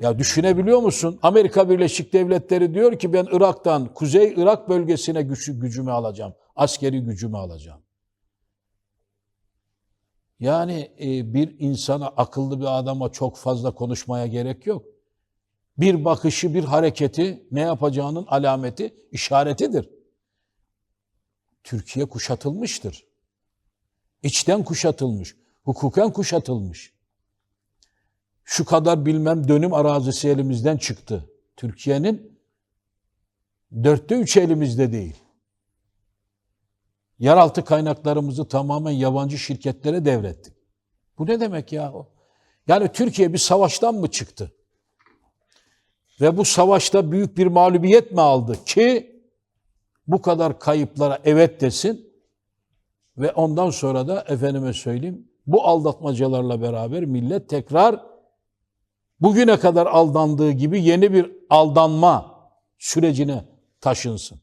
Ya düşünebiliyor musun? Amerika Birleşik Devletleri diyor ki ben Irak'tan, Kuzey Irak bölgesine gücü, gücümü alacağım. Askeri gücümü alacağım. Yani e, bir insana, akıllı bir adama çok fazla konuşmaya gerek yok. Bir bakışı, bir hareketi ne yapacağının alameti, işaretidir. Türkiye kuşatılmıştır. İçten kuşatılmış, hukuken kuşatılmış. Şu kadar bilmem dönüm arazisi elimizden çıktı. Türkiye'nin dörtte üç elimizde değil. Yeraltı kaynaklarımızı tamamen yabancı şirketlere devrettik. Bu ne demek ya? Yani Türkiye bir savaştan mı çıktı? Ve bu savaşta büyük bir mağlubiyet mi aldı ki bu kadar kayıplara evet desin ve ondan sonra da efendime söyleyeyim bu aldatmacalarla beraber millet tekrar bugüne kadar aldandığı gibi yeni bir aldanma sürecine taşınsın.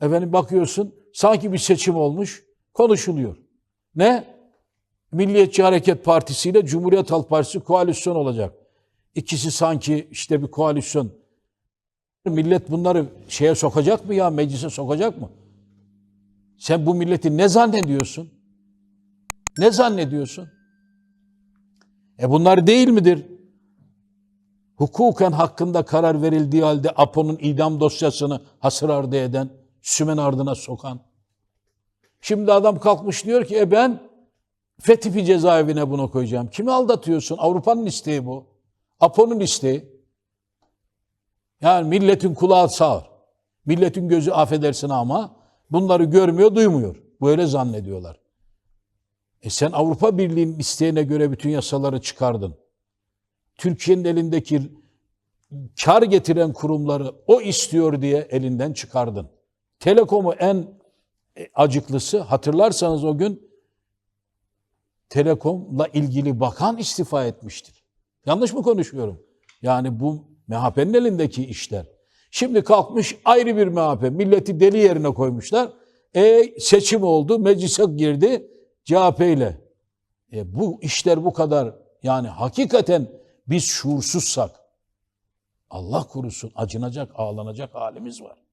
Efendim bakıyorsun sanki bir seçim olmuş konuşuluyor. Ne? Milliyetçi Hareket Partisi ile Cumhuriyet Halk Partisi koalisyon olacak. İkisi sanki işte bir koalisyon. Millet bunları şeye sokacak mı ya? Meclise sokacak mı? Sen bu milleti ne zannediyorsun? Ne zannediyorsun? E bunlar değil midir? Hukuken hakkında karar verildiği halde Apo'nun idam dosyasını hasır ardı eden, sümen ardına sokan. Şimdi adam kalkmış diyor ki e ben Fethipi cezaevine bunu koyacağım. Kimi aldatıyorsun? Avrupa'nın isteği bu. Apo'nun isteği. Yani milletin kulağı sağır. Milletin gözü affedersin ama bunları görmüyor, duymuyor. Böyle zannediyorlar. E sen Avrupa Birliği'nin isteğine göre bütün yasaları çıkardın. Türkiye'nin elindeki kar getiren kurumları o istiyor diye elinden çıkardın. Telekom'u en acıklısı hatırlarsanız o gün Telekom'la ilgili bakan istifa etmiştir. Yanlış mı konuşuyorum? Yani bu MHP'nin elindeki işler. Şimdi kalkmış ayrı bir MHP. Milleti deli yerine koymuşlar. E seçim oldu, meclise girdi CHP ile. E, bu işler bu kadar yani hakikaten biz şuursuzsak Allah korusun acınacak, ağlanacak halimiz var.